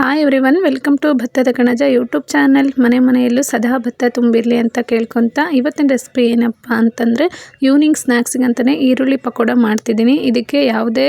Hi everyone welcome to Bhattada Kanaja YouTube channel ಮನೆ ಮನೆಯಲ್ಲೂ ಸದಾ ಭತ್ತ ತುಂಬಿರಲಿ ಅಂತ ಕೇಳ್ಕೊತ ಇವತ್ತಿನ ರೆಸಿಪಿ ಏನಪ್ಪ ಅಂತಂದರೆ ಈವ್ನಿಂಗ್ ಸ್ನ್ಯಾಕ್ಸಿಗೆ ಅಂತಲೇ ಈರುಳ್ಳಿ ಪಕೋಡ ಮಾಡ್ತಿದ್ದೀನಿ. ಇದಕ್ಕೆ ಯಾವುದೇ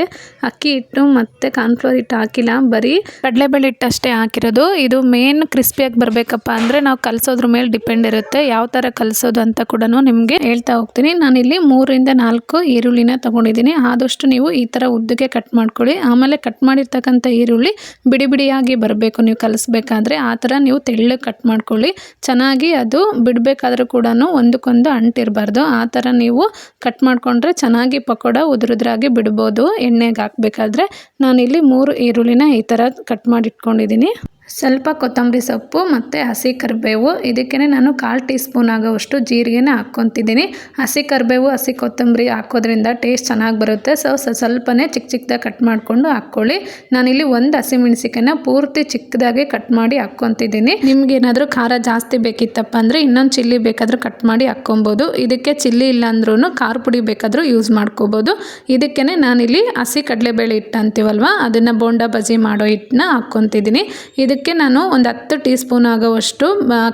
ಅಕ್ಕಿ ಹಿಟ್ಟು ಮತ್ತು ಕಾರ್ನ್ಫ್ಲೋರ್ ಹಿಟ್ಟು ಹಾಕಿಲ್ಲ. ಬರೀ ಕಡಲೆಬೇಳೆ ಹಿಟ್ಟು ಅಷ್ಟೇ ಹಾಕಿರೋದು. ಇದು ಮೇನ್ ಕ್ರಿಸ್ಪಿಯಾಗಿ ಬರಬೇಕಪ್ಪ ಅಂದರೆ ನಾವು ಕಲಸೋದ್ರ ಮೇಲೆ ಡಿಪೆಂಡ್ ಇರುತ್ತೆ. ಯಾವ ಥರ ಕಲಿಸೋದು ಅಂತ ಕೂಡ ನಿಮಗೆ ಹೇಳ್ತಾ ಹೋಗ್ತೀನಿ. ನಾನಿಲ್ಲಿ ಮೂರಿಂದ ನಾಲ್ಕು ಈರುಳ್ಳಿನ ತೊಗೊಂಡಿದ್ದೀನಿ. ಆದಷ್ಟು ನೀವು ಈ ಥರ ಉದ್ದಕ್ಕೆ ಕಟ್ ಮಾಡ್ಕೊಳ್ಳಿ. ಆಮೇಲೆ ಕಟ್ ಮಾಡಿರ್ತಕ್ಕಂಥ ಈರುಳ್ಳಿ ಬಿಡಿ ಬಿಡಿಯಾಗಿ ಬರಬೇಕು, ನೀವು ಕಲಿಸ್ಬೇಕಾದ್ರೆ ಆ ಥರ ನೀವು ತೆಳ್ಳಗೆ ಕಟ್ ಮಾಡ್ಕೊಳ್ಳಿ. ಚೆನ್ನಾಗಿ ಅದು ಬಿಡಬೇಕಾದ್ರೂ ಕೂಡ ಒಂದಕ್ಕೊಂದು ಅಂಟಿರಬಾರ್ದು ಆ ಥರ ನೀವು ಕಟ್ ಮಾಡಿಕೊಂಡ್ರೆ ಚೆನ್ನಾಗಿ ಪಕೋಡ ಉದುರುದ್ರಾಗಿ ಬಿಡ್ಬೋದು. ಎಣ್ಣೆಗೆ ಹಾಕಬೇಕಾದ್ರೆ ನಾನಿಲ್ಲಿ ಮೂರು ಈರುಳ್ಳಿನ ಈ ಥರ ಕಟ್ ಮಾಡಿ ಇಟ್ಕೊಂಡಿದ್ದೀನಿ ಸ್ವಲ್ಪ ಕೊತ್ತಂಬರಿ ಸೊಪ್ಪು ಮತ್ತು ಹಸಿ ಕರಿಬೇವು. ಇದಕ್ಕೆ ನಾನು ಕಾಲು ಟೀ ಸ್ಪೂನ್ ಆಗೋವಷ್ಟು ಜೀರಿಗೆನ ಹಾಕ್ಕೊತಿದ್ದೀನಿ. ಹಸಿ ಕರಿಬೇವು, ಹಸಿ ಕೊತ್ತಂಬರಿ ಹಾಕೋದ್ರಿಂದ ಟೇಸ್ಟ್ ಚೆನ್ನಾಗಿ ಬರುತ್ತೆ. ಸೊ, ಸ್ವಲ್ಪನೇ ಚಿಕ್ಕ ಚಿಕ್ಕದಾಗಿ ಕಟ್ ಮಾಡಿಕೊಂಡು ಹಾಕ್ಕೊಳ್ಳಿ. ನಾನಿಲ್ಲಿ ಒಂದು ಹಸಿಮೆಣ್ಸಿಕಾಯನ್ನ ಪೂರ್ತಿ ಚಿಕ್ಕದಾಗಿ ಕಟ್ ಮಾಡಿ ಹಾಕ್ಕೊತಿದ್ದೀನಿ. ನಿಮ್ಗೆ ಏನಾದರೂ ಖಾರ ಜಾಸ್ತಿ ಬೇಕಿತ್ತಪ್ಪ ಅಂದರೆ ಇನ್ನೊಂದು ಚಿಲ್ಲಿ ಬೇಕಾದರೂ ಕಟ್ ಮಾಡಿ ಹಾಕ್ಕೊಬೋದು. ಇದಕ್ಕೆ ಚಿಲ್ಲಿ ಇಲ್ಲ ಅಂದ್ರೂ ಖಾರ ಪುಡಿ ಬೇಕಾದರೂ ಯೂಸ್ ಮಾಡ್ಕೋಬೋದು. ಇದಕ್ಕೆ ನಾನಿಲ್ಲಿ ಹಸಿ ಕಡಲೆಬೇಳೆ ಹಿಟ್ಟು ಅಂತೀವಲ್ವ? ಅದನ್ನು ಬೋಂಡ ಬಜಿ ಮಾಡೋ ಹಿಟ್ಟನ್ನ ಹಾಕ್ಕೊತಿದ್ದೀನಿ. ಇದಕ್ಕೆ ಇದಕ್ಕೆ ನಾನು ಒಂದು ಹತ್ತು ಟೀ ಸ್ಪೂನ್ ಆಗೋವಷ್ಟು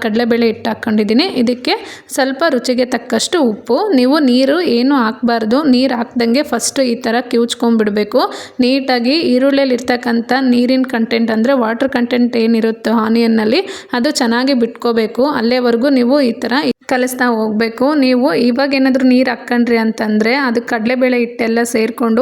ಕಡಲೆಬೇಳೆ ಹಿಟ್ಟು ಹಾಕ್ಕೊಂಡಿದ್ದೀನಿ. ಇದಕ್ಕೆ ಸ್ವಲ್ಪ ರುಚಿಗೆ ತಕ್ಕಷ್ಟು ಉಪ್ಪು. ನೀವು ನೀರು ಏನು ಹಾಕ್ಬಾರ್ದು, ನೀರು ಹಾಕ್ದಂಗೆ ಫಸ್ಟು ಈ ಥರ ಕಿವುಚ್ಕೊಂಡ್ಬಿಡಬೇಕು. ನೀಟಾಗಿ ಈರುಳ್ಳಿಯಲ್ಲಿ ಇರ್ತಕ್ಕಂಥ ನೀರಿನ ಕಂಟೆಂಟ್ ಅಂದರೆ ವಾಟರ್ ಕಂಟೆಂಟ್ ಏನಿರುತ್ತೋ ಆನಿಯನ್ನಲ್ಲಿ ಅದು ಚೆನ್ನಾಗಿ ಬಿಟ್ಕೋಬೇಕು. ಅಲ್ಲೇವರೆಗೂ ನೀವು ಈ ಥರ ಕಲಿಸ್ತಾ ಹೋಗಬೇಕು. ನೀವು ಇವಾಗ ಏನಾದರೂ ನೀರು ಹಾಕ್ಕೊಂಡ್ರಿ ಅಂತಂದರೆ, ಅದು ಕಡಲೆಬೇಳೆ ಹಿಟ್ಟೆಲ್ಲ ಸೇರಿಕೊಂಡು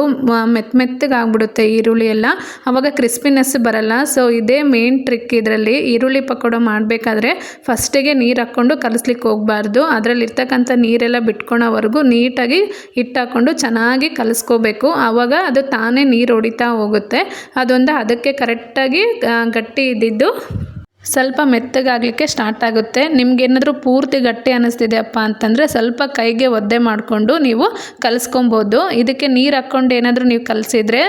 ಮೆತ್ತ ಮೆತ್ತಗೆ ಆಗ್ಬಿಡುತ್ತೆ ಈರುಳ್ಳಿ ಎಲ್ಲ. ಆವಾಗ ಕ್ರಿಸ್ಪಿನೆಸ್ ಬರಲ್ಲ. ಸೊ ಇದೇ ಮೇನ್ ಟ್ರಿಕ್ ಇದರಲ್ಲಿ ಈರುಳ್ಳಿ ಪಕೋಡ ಮಾಡಬೇಕಾದ್ರೆ ಫಸ್ಟಿಗೆ ನೀರು ಹಾಕ್ಕೊಂಡು ಕಲಿಸ್ಲಿಕ್ಕೆ ಹೋಗಬಾರ್ದು. ಅದರಲ್ಲಿರ್ತಕ್ಕಂಥ ನೀರೆಲ್ಲ ಬಿಟ್ಕೊಳೋವರೆಗೂ ನೀಟಾಗಿ ಹಿಟ್ಟು ಹಾಕ್ಕೊಂಡು ಚೆನ್ನಾಗಿ ಕಲಿಸ್ಕೋಬೇಕು. ಆವಾಗ ಅದು ತಾನೇ ನೀರು ಹೊಡಿತಾ ಹೋಗುತ್ತೆ. ಅದೊಂದು ಅದಕ್ಕೆ ಕರೆಕ್ಟಾಗಿ ಗಟ್ಟಿ ಇದ್ದಿದ್ದು ಸ್ವಲ್ಪ ಮೆತ್ತಗಾಗಲಿಕ್ಕೆ ಸ್ಟಾರ್ಟ್ ಆಗುತ್ತೆ. ನಿಮ್ಗೇನಾದರೂ ಪೂರ್ತಿ ಗಟ್ಟಿ ಅನ್ನಿಸ್ತಿದೆಯಪ್ಪ ಅಂತಂದರೆ ಸ್ವಲ್ಪ ಕೈಗೆ ಒದ್ದೆ ಮಾಡಿಕೊಂಡು ನೀವು ಕಲಿಸ್ಕೊಬೋದು. ಇದಕ್ಕೆ ನೀರು ಹಾಕ್ಕೊಂಡು ಏನಾದರೂ ನೀವು ಕಲಿಸಿದ್ರೆ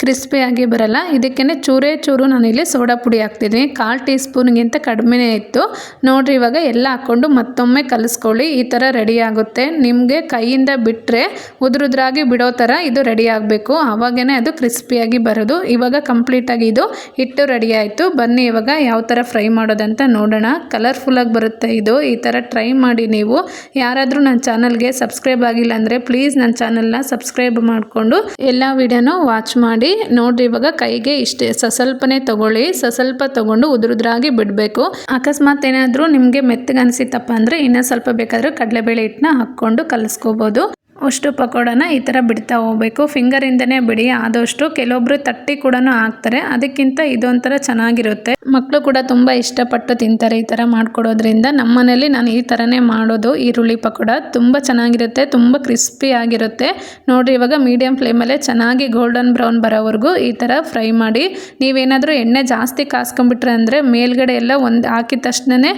ಕ್ರಿಸ್ಪಿಯಾಗಿ ಬರಲ್ಲ. ಇದಕ್ಕೇ ಚೂರೇ ಚೂರು ನಾನಿಲ್ಲಿ ಸೋಡಾ ಪುಡಿ ಹಾಕ್ತಿದ್ದೀನಿ. ಕಾಲು ಟೀ ಸ್ಪೂನ್ಗಿಂತ ಕಡಿಮೆನೇ ಇತ್ತು. ನೋಡಿರಿ ಇವಾಗ ಎಲ್ಲ ಹಾಕ್ಕೊಂಡು ಮತ್ತೊಮ್ಮೆ ಕಲಿಸ್ಕೊಳ್ಳಿ. ಈ ಥರ ರೆಡಿ ಆಗುತ್ತೆ. ನಿಮಗೆ ಕೈಯಿಂದ ಬಿಟ್ಟರೆ ಉದುರುದ್ರಾಗಿ ಬಿಡೋ ಥರ ಇದು ರೆಡಿ ಆಗಬೇಕು. ಆವಾಗೇ ಅದು ಕ್ರಿಸ್ಪಿಯಾಗಿ ಬರೋದು. ಇವಾಗ ಕಂಪ್ಲೀಟಾಗಿ ಇದು ಹಿಟ್ಟು ರೆಡಿ ಆಯಿತು. ಬನ್ನಿ ಇವಾಗ ಯಾವ ಥರ ಫ್ರೈ ಮಾಡೋದಂತ ನೋಡೋಣ. ಕಲರ್ಫುಲ್ಲಾಗಿ ಬರುತ್ತೆ ಇದು. ಈ ಥರ ಟ್ರೈ ಮಾಡಿ ನೀವು. ಯಾರಾದರೂ ನನ್ನ ಚಾನಲ್ಗೆ ಸಬ್ಸ್ಕ್ರೈಬ್ ಆಗಿಲ್ಲ ಅಂದರೆ ಪ್ಲೀಸ್ ನನ್ನ ಚಾನಲ್ನ ಸಬ್ಸ್ಕ್ರೈಬ್ ಮಾಡಿಕೊಂಡು ಎಲ್ಲ ವೀಡಿಯೋನೂ ವಾಚ್ ಮಾಡಿ. ನೋಡ್ರಿ ಇವಾಗ ಕೈಗೆ ಇಷ್ಟೇ ಸಸ್ವಲ್ಪನೇ ತಗೊಳ್ಳಿ ಸಸ್ವಲ್ಪ ತಗೊಂಡು ಉದುರುದ್ರಾಗಿ ಬಿಡಬೇಕು. ಅಕಸ್ಮಾತ್ ಏನಾದರೂ ನಿಮಗೆ ಮೆತ್ತಗೆ ಅನಿಸುತ್ತಪ್ಪ ಅಂದರೆ ಇನ್ನೂ ಸ್ವಲ್ಪ ಬೇಕಾದರೂ ಕಡಲೆಬೇಳೆ ಹಿಟ್ಟನ್ನ ಹಾಕ್ಕೊಂಡು ಕಲಿಸ್ಕೋಬೋದು. ಅಷ್ಟು ಪಕೋಡನ ಈ ಥರ ಬಿಡ್ತಾ ಹೋಗ್ಬೇಕು. ಫಿಂಗರಿಂದನೇ ಬಿಡಿ, ಆದಷ್ಟು ಕೆಲವೊಬ್ರು ತಟ್ಟಿ ಕೂಡ ಹಾಕ್ತಾರೆ. ಅದಕ್ಕಿಂತ ಇದೊಂಥರ ಚೆನ್ನಾಗಿರುತ್ತೆ. ಮಕ್ಕಳು ಕೂಡ ತುಂಬ ಇಷ್ಟಪಟ್ಟು ತಿಂತಾರೆ ಈ ಥರ ಮಾಡ್ಕೊಡೋದ್ರಿಂದ. ನಮ್ಮನೇಲಿ ನಾನು ಈ ಥರನೇ ಮಾಡೋದು. ಈರುಳ್ಳಿ ಪಕೋಡ ತುಂಬ ಚೆನ್ನಾಗಿರುತ್ತೆ, ತುಂಬ ಕ್ರಿಸ್ಪಿ ಆಗಿರುತ್ತೆ. ನೋಡಿರಿ, ಇವಾಗ ಮೀಡಿಯಮ್ ಫ್ಲೇಮಲ್ಲೇ ಚೆನ್ನಾಗಿ ಗೋಲ್ಡನ್ ಬ್ರೌನ್ ಬರೋವರೆಗೂ ಈ ಥರ ಫ್ರೈ ಮಾಡಿ, ನೀವೇನಾದರೂ ಎಣ್ಣೆ ಜಾಸ್ತಿ ಕಾಸ್ಕೊಂಬಿಟ್ರೆ ಅಂದರೆ ಮೇಲ್ಗಡೆ ಎಲ್ಲ ಒಂದು ಹಾಕಿದ ತಕ್ಷಣವೇ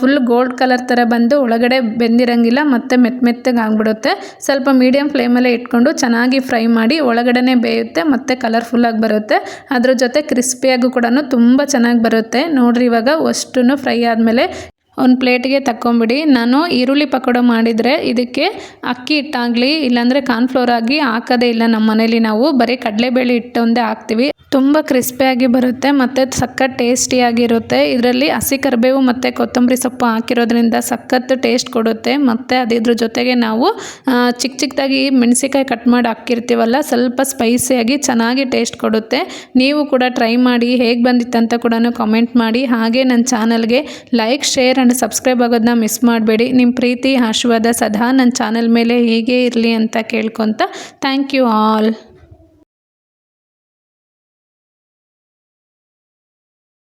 ಫುಲ್ ಗೋಲ್ಡ್ ಕಲರ್ ಥರ ಬಂದು ಒಳಗಡೆ ಬೆಂದಿರಂಗಿಲ್ಲ, ಮತ್ತು ಮೆತ್ತ ಮೆತ್ತಗೆ ಆಗಿಬಿಡುತ್ತೆ. ಸ್ವಲ್ಪ ಸ್ವಲ್ಪ ಮೀಡಿಯಮ್ ಫ್ಲೇಮಲ್ಲೇ ಇಟ್ಕೊಂಡು ಚೆನ್ನಾಗಿ ಫ್ರೈ ಮಾಡಿ ಒಳಗಡೆ ಬೇಯುತ್ತೆ, ಮತ್ತು ಕಲರ್ಫುಲ್ಲಾಗಿ ಬರುತ್ತೆ. ಅದ್ರ ಜೊತೆ ಕ್ರಿಸ್ಪಿಯಾಗೂ ಕೂಡ ತುಂಬ ಚೆನ್ನಾಗಿ ಬರುತ್ತೆ. ನೋಡಿರಿ ಇವಾಗ ಅಷ್ಟು ಫ್ರೈ ಆದಮೇಲೆ ಒಂದು ಪ್ಲೇಟಿಗೆ ತಕ್ಕೊಂಬಿಡಿ. ನಾನು ಈರುಳ್ಳಿ ಪಕೋಡ ಮಾಡಿದರೆ ಇದಕ್ಕೆ ಅಕ್ಕಿ ಹಿಟ್ಟಾಗಲಿ, ಇಲ್ಲಾಂದರೆ ಕಾರ್ನ್ಫ್ಲೋರ್ ಆಗಿ ಹಾಕೋದೇ ಇಲ್ಲ ನಮ್ಮ ಮನೇಲಿ ನಾವು. ಬರೀ ಕಡಲೆಬೇಳೆ ಹಿಟ್ಟು ಒಂದೇ ಹಾಕ್ತೀವಿ. ತುಂಬ ಕ್ರಿಸ್ಪಿಯಾಗಿ ಬರುತ್ತೆ ಮತ್ತು ಸಖತ್ ಟೇಸ್ಟಿಯಾಗಿರುತ್ತೆ ಇದರಲ್ಲಿ ಹಸಿ ಕರಿಬೇವು ಮತ್ತು ಕೊತ್ತಂಬರಿ ಸೊಪ್ಪು ಹಾಕಿರೋದ್ರಿಂದ ಸಖತ್ ಟೇಸ್ಟ್ ಕೊಡುತ್ತೆ. ಮತ್ತು ಅದಿದ್ರ ಜೊತೆಗೆ ನಾವು ಚಿಕ್ಕ ಚಿಕ್ಕದಾಗಿ ಮೆಣಸಿಕಾಯಿ ಕಟ್ ಮಾಡಿ ಹಾಕಿರ್ತೀವಲ್ಲ, ಸ್ವಲ್ಪ ಸ್ಪೈಸಿಯಾಗಿ ಚೆನ್ನಾಗಿ ಟೇಸ್ಟ್ ಕೊಡುತ್ತೆ. ನೀವು ಕೂಡ ಟ್ರೈ ಮಾಡಿ, ಹೇಗೆ ಬಂದಿತ್ತಂತ ಕೂಡ ಕಾಮೆಂಟ್ ಮಾಡಿ. ಹಾಗೆ ನನ್ನ ಚಾನಲ್ಗೆ ಲೈಕ್ ಶೇರ್ ಆ್ಯಂಡ್ ಸಬ್ಸ್ಕ್ರೈಬ್ ಆಗೋದನ್ನ ಮಿಸ್ ಮಾಡಬೇಡಿ. ನಿಮ್ಮ ಪ್ರೀತಿ, ಆಶೀರ್ವಾದ ಸದಾ ನನ್ನ ಚಾನಲ್ ಮೇಲೆ ಹೀಗೆ ಇರಲಿ ಅಂತ ಕೇಳ್ಕೊತ ಥ್ಯಾಂಕ್ ಯು ಆಲ್